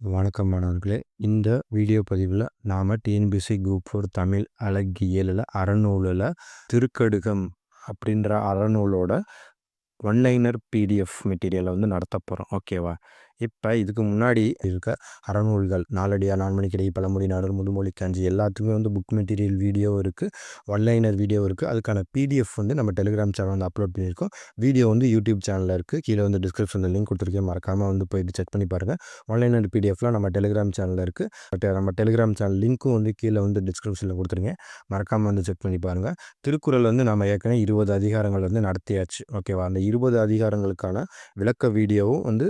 வணக்கம் மாணவர்களே. இந்த வீடியோ பதிவில் நாம் டிஎன்பிசி குரூப் ஃபோர் தமிழ் அழகியலில் அறநூலில் திருக்கடுகம் அப்படின்ற அறநூலோட ஒன்லைனர் பிடிஎஃப் மெட்டீரியலை வந்து நடத்த போகிறோம் ஓகேவா இப்போ இதுக்கு முன்னாடி இருக்க அறநூல்கள் நாலடியா நான்மணிக்கிடை பழமொழி நாடர் முதுமொழி காஞ்சி எல்லாத்துக்குமே வந்து புக் மெட்டீரியல் வீடியோ இருக்குது ஒன்லைனர் வீடியோ இருக்குது அதுக்கான பிடிஎஃப் வந்து நம்ம டெலிகிராம் சேனல் வந்து அப்லோட் பண்ணியிருக்கோம். வீடியோ வந்து யூடியூப் சேனலில் இருக்குது கீழே வந்து டிஸ்கிரிப்ஷனில் லிங்க் கொடுத்துருக்கேன். மறக்காமல் வந்து போயிட்டு செக் பண்ணி பாருங்கள் ஒன்லைனர் பிடிஎஃப்லாம் நம்ம டெலிகிராம் சேனலில் இருக்குது பட் நம்ம டெலிகிராம் சேனல் லிங்க்கும் வந்து கீழே வந்து டிஸ்கிரிப்ஷனில் கொடுத்துருங்க மறக்காமல் வந்து செக் பண்ணி பாருங்கள் திருக்குறள் வந்து நம்ம ஏற்கனவே இருபது அதிகாரங்கள் வந்து நடத்தியாச்சு. ஓகேவா அந்த இருபது அதிகாரங்களுக்கான விளக்க வீடியோவும் வந்து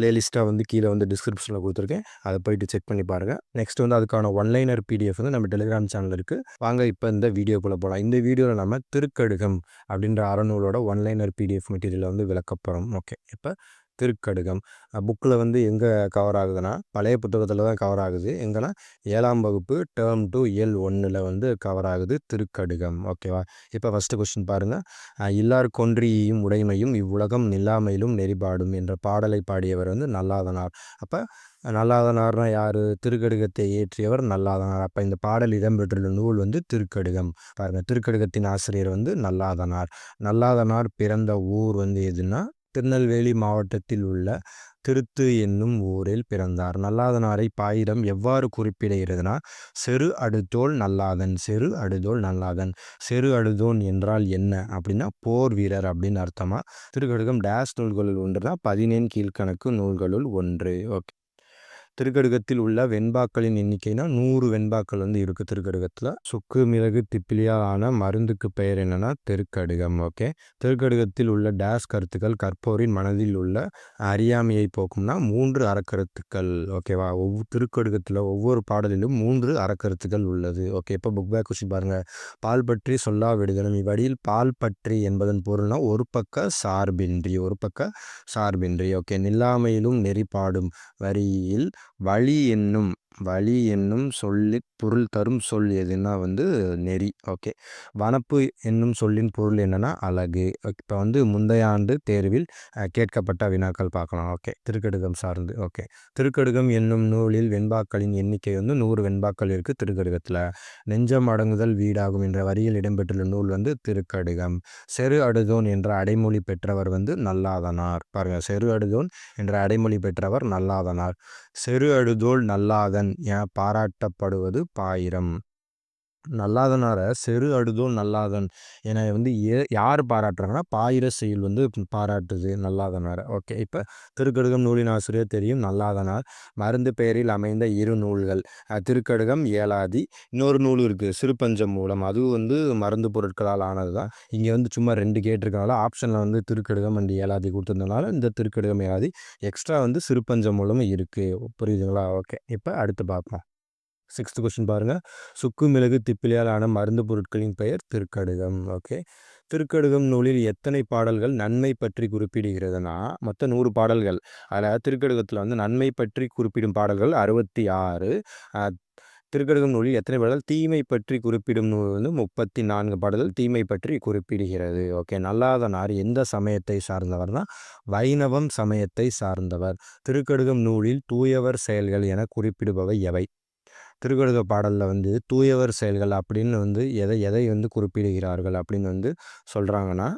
பிளேலிஸ்ட்டாக வந்து கீழே வந்து டிஸ்கிரிப்ஷனில் கொடுத்துருக்கேன். அதை போயிட்டு செக் பண்ணி பாருங்கள் நெக்ஸ்ட் வந்து அதுக்கான ஒன்லைனர் பிடிஎஃப் வந்து நம்ம டெலிகிராம் சேனல் இருக்குது வாங்க இப்போ இந்த வீடியோக்குள்ளே போகலாம் இந்த வீடியோவில் நம்ம திருக்கடுகம் அப்படின்ற அறநூலோட ஒன்லைனர் பிடிஎஃப் மெட்டீரியலை வந்து விளக்கப்போகிறோம் ஓகே இப்போ திருக்கடுகம். புக்கில் வந்து எங்கே கவர் ஆகுதுன்னா பழைய புத்தகத்தில் தான் கவர் ஆகுது. எங்கன்னா ஏழாம் வகுப்பு டேர்ம் டூ எல் ஒன்றில் வந்து கவர் ஆகுது திருக்கடுகம். ஓகேவா இப்போ ஃபஸ்ட்டு கொஸ்டின் பாருங்கள் இல்லார் கொன்றியும் உடைமையும் இவ்வுலகம் நில்லாமையிலும் நெறிபாடும் என்ற பாடலை பாடியவர் வந்து நல்லாதனார். அப்போ நல்லாதனார்னா யார்? திருக்கடுகத்தை இயற்றியவர் நல்லாதனார். அப்போ இந்த பாடல் இடம்பெற்றுள்ள நூல் வந்து திருக்கடுகம். பாருங்கள் திருக்கடுகத்தின் ஆசிரியர் வந்து நல்லாதனார். நல்லாதனார் பிறந்த ஊர் வந்து எதுன்னா திருநெல்வேலி மாவட்டத்தில் உள்ள திருத்து என்னும் ஊரில் பிறந்தார். நல்லாதனாரை பாயிரம் எவ்வாறு குறிப்பிடுகிறதுனா செரு அடுத்தோல் நல்லாதன் செரு அடுதோல் நல்லாதன் செரு அடுதோன் என்றால் என்ன? அப்படின்னா போர் வீரர் அப்படின்னு அர்த்தமா? திருக்கடுகம் டேஸ் நூல்களுள் ஒன்று தான் பதினேன் கீழ்கணக்கு நூல்களுள் ஒன்று. ஓகே திருக்கடுகத்தில் உள்ள வெண்பாக்களின் எண்ணிக்கைனா நூறு வெண்பாக்கள் வந்து இருக்குது திருக்கடுகத்தில். சுக்கு மிளகு திப்பிலியால் ஆன மருந்துக்கு பெயர் என்னென்னா திருக்கடுகம் ஓகே? திருக்கடுகத்தில் உள்ள டேஸ் கருத்துக்கள் கற்போரின் மனதில் உள்ள அறியாமையை போக்கும்னா மூன்று அறக்கருத்துக்கள் ஓகேவா? ஒவ்வொரு திருக்கடுகத்தில் ஒவ்வொரு பாடலிலும் மூன்று அறக்கருத்துக்கள் உள்ளது ஓகே? இப்போ புக் பேக் கொஸ்டின் பாருங்கள் பால் பற்றி சொல்லா விடுதலும். இவ்வடியில் பால் பற்றி என்பதன் பொருள்னா ஒரு பக்க சார்பின்றி ஒரு பக்க சார்பின்றி ஓகே? நில்லாமையிலும் நெறிப்பாடும் வரியில் வழி என்னும் வழி என்னும் சொல்லி பொருள் தரும் சொல் எதுனா வந்து நெறி. ஓகே. வனப்பு என்னும் சொல்லின் பொருள் என்னன்னா அழகு. இப்போ வந்து முந்தைய ஆண்டு தேர்வில் கேட்கப்பட்ட வினாக்கள் பார்க்கலாம். ஓகே. திருக்கடுகம் சார்ந்து. ஓகே. திருக்கடுகம் என்னும் நூலில் வெண்பாக்களின் எண்ணிக்கை வந்து நூறு வெண்பாக்கள் இருக்குது திருக்கடுகத்தில். நெஞ்சம் அடங்குதல் வீடாகும் என்ற வரியில் இடம்பெற்றுள்ள நூல் வந்து திருக்கடுகம். செரு அடுதோன் என்ற அடைமொழி பெற்றவர் வந்து நல்லாதனார். பாருங்கள் செரு அடுதோன் என்ற அடைமொழி பெற்றவர் நல்லாதனார். செரு அடுதோல் நல்லாத நல்லாதன் என பாராட்டப்படுவது பாயிரம். நல்லாதனார செரு அடுதோல் நல்லாதன் என வந்து ஏ யார் பாராட்டுறாங்கன்னா பாயிர செயல் வந்து பாராட்டுது நல்லாதனார் ஓகே இப்போ திருக்கடுகம் நூலின் ஆசிரியர் தெரியும் நல்லாதனார் மருந்து பெயரில் அமைந்த இரு நூல்கள் திருக்கடுகம் ஏலாதி இன்னொரு நூல் இருக்குது சிறுபஞ்சம் மூலம் அதுவும் வந்து மருந்து பொருட்களால் ஆனது தான். இங்கே வந்து சும்மா ரெண்டு கேட்டிருக்கனால ஆப்ஷனில் வந்து திருக்கடுகம் அண்ட் ஏலாதி கொடுத்துருந்தனால இந்த திருக்கடுகம் ஏலாதி எக்ஸ்ட்ரா வந்து சிறுபஞ்சம் மூலமும் இருக்குது புரியுதுங்களா? ஓகே இப்போ அடுத்து பார்ப்போம். சிக்ஸ்த் கொஸ்டின் பாருங்கள் சுக்கு மிளகு திப்பிலியால் ஆன மருந்து பொருட்களின் பெயர் திருக்கடுகம். ஓகே. திருக்கடுகம் நூலில் எத்தனை பாடல்கள் நன்மை பற்றி குறிப்பிடுகிறதுனா மொத்தம் நூறு பாடல்கள். அதில் திருக்கடுகத்தில் வந்து நன்மை பற்றி குறிப்பிடும் பாடல்கள் அறுபத்தி ஆறு திருக்கடுகம் நூலில் எத்தனை பாடல்கள்? தீமை பற்றி குறிப்பிடும் நூல் வந்து முப்பத்தி நான்கு பாடல்கள் தீமை பற்றி குறிப்பிடுகிறது. ஓகே. நல்லாதனார் எந்த சமயத்தை சார்ந்தவர்னா வைணவம் சமயத்தை சார்ந்தவர். திருக்கடுகம் நூலில் தூயவர் செயல்கள் என குறிப்பிடுபவை எவை? திருக்கடுக பாடலில் வந்து தூயவர் செயல்கள் அப்படின்னு வந்து எதை எதை வந்து குறிப்பிடுகிறார்கள் அப்படின்னு வந்து சொல்கிறாங்கன்னா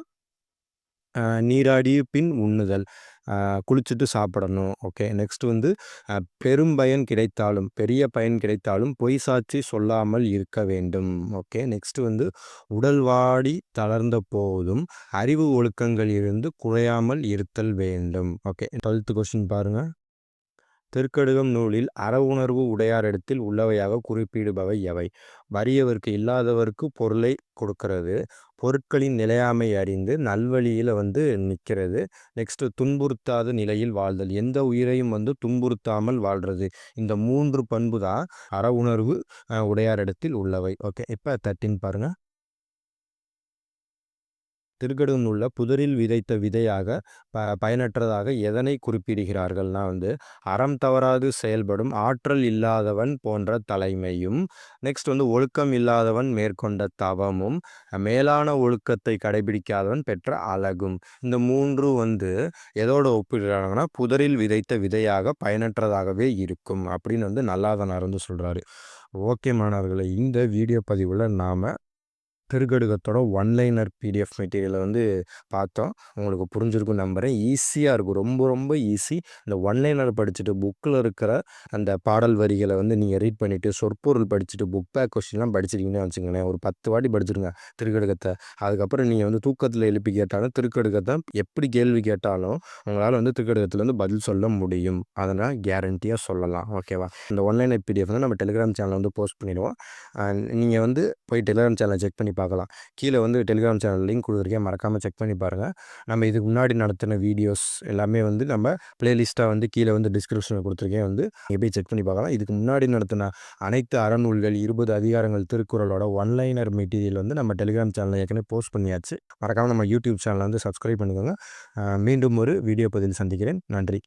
நீராடி பின் உண்ணுதல். குளிச்சுட்டு சாப்பிடணும். ஓகே நெக்ஸ்ட் வந்து பெரும் பயன் கிடைத்தாலும் பெரிய பயன் கிடைத்தாலும் பொய் சாட்சி சொல்லாமல் இருக்க வேண்டும். ஓகே நெக்ஸ்ட் வந்து உடல் வாடி தளர்ந்த போதும் அறிவு ஒழுக்கங்கள் இருந்து குறையாமல் இருத்தல் வேண்டும். ஓகே டுவெல்த்து கொஸ்டின் பாருங்கள் திருக்கடுகம் நூலில் அறவுணர்வு உடையார் உடையாரிடத்தில் உள்ளவையாக குறிப்பிடுபவை எவை. வறியவருக்கு இல்லாதவருக்கு பொருளை கொடுக்கறது. பொருட்களின் நிலையாமை அறிந்து நல்வழியில் வந்து நிற்கிறது. நெக்ஸ்ட்டு துன்புறுத்தாத நிலையில் வாழ்தல். எந்த உயிரையும் வந்து துன்புறுத்தாமல் வாழ்கிறது இந்த மூன்று பண்பு தான் அறவுணர்வு உணர்வு உடையாரிடத்தில் உள்ளவை. ஓகே இப்போ தட்டின் பாருங்கள் திருக்கடுகம் உள்ள புதரில் விதைத்த விதையாக ப பயனற்றதாக எதனை குறிப்பிடுகிறார்கள்னா வந்து அறம் தவறாது செயல்படும் ஆற்றல் இல்லாதவன் போன்ற தலைமையும் நெக்ஸ்ட் வந்து ஒழுக்கம் இல்லாதவன் மேற்கொண்ட தவமும் மேலான ஒழுக்கத்தை கடைபிடிக்காதவன் பெற்ற அழகும். இந்த மூன்று வந்து எதோட ஒப்பிடுறாங்கன்னா புதரில் விதைத்த விதையாக பயனற்றதாகவே இருக்கும் அப்படின்னு வந்து நல்லாதனார் வந்து சொல்கிறாரு ஓகே மாணவர்களை இந்த வீடியோ பதிவில் நாம் திருக்கடுகத்தோட ஒன்லைனர் பிடிஎஃப் மெட்டீரியலை வந்து பார்த்தோம். உங்களுக்கு புரிஞ்சிருக்கும் நம்புகிறேன் ஈஸியாக இருக்கும். ரொம்ப ரொம்ப ஈஸி இந்த ஒன்லைனர் படிச்சுட்டு புக்கில் இருக்கிற அந்த பாடல் வரிகளை வந்து நீங்கள் ரீட் பண்ணிவிட்டு சொற்பொருள் படிச்சுட்டு புக் பேக் கொஸ்டின்லாம் படிச்சிருக்கீங்கன்னு வச்சுக்கோங்களேன். ஒரு பத்து வாட்டி படிச்சிருங்க திருக்கடுகத்தை அதுக்கப்புறம் நீங்கள் வந்து தூக்கத்தில் எழுப்பி கேட்டாலும் திருக்கடுகத்தை எப்படி கேள்வி கேட்டாலும் உங்களால் வந்து திருக்கடுகத்துலேருந்து பதில் சொல்ல முடியும். அதனால் கேரண்டியாக சொல்லலாம். ஓகேவா இந்த ஒன்லைனர் பிடிஎஃப் வந்து நம்ம டெலிகிராம் சேனலில் வந்து போஸ்ட் பண்ணிடுவோம். நீங்கள் வந்து போய் டெலிகிராம் சேனலை செக் பண்ணி பார்க்கலாம். கீழே வந்து டெலிகிராம் சேனல் லிங்க் கொடுத்துருக்கேன். மறக்காமல் செக் பண்ணி பாருங்கள் நம்ம இதுக்கு முன்னாடி நடத்தின வீடியோஸ் எல்லாமே வந்து நம்ம பிளேலிஸ்ட்டாக வந்து கீழே வந்து டிஸ்கிரிப்ஷனில் கொடுத்துருக்கேன். வந்து நீங்கள் போய் செக் பண்ணி பார்க்கலாம். இதுக்கு முன்னாடி நடத்தின அனைத்து அறநூல்கள் இருபது அதிகாரங்கள் திருக்குறளோட ஒன்லைனர் மெட்டீரியல் வந்து நம்ம டெலிகிராம் சேனலில் ஏற்கனவே போஸ்ட் பண்ணியாச்சு. மறக்காமல் நம்ம யூடியூப் சேனலை வந்து சப்ஸ்கிரைப் பண்ணிக்கோங்க. மீண்டும் ஒரு வீடியோ பதிவில் சந்திக்கிறேன். நன்றி.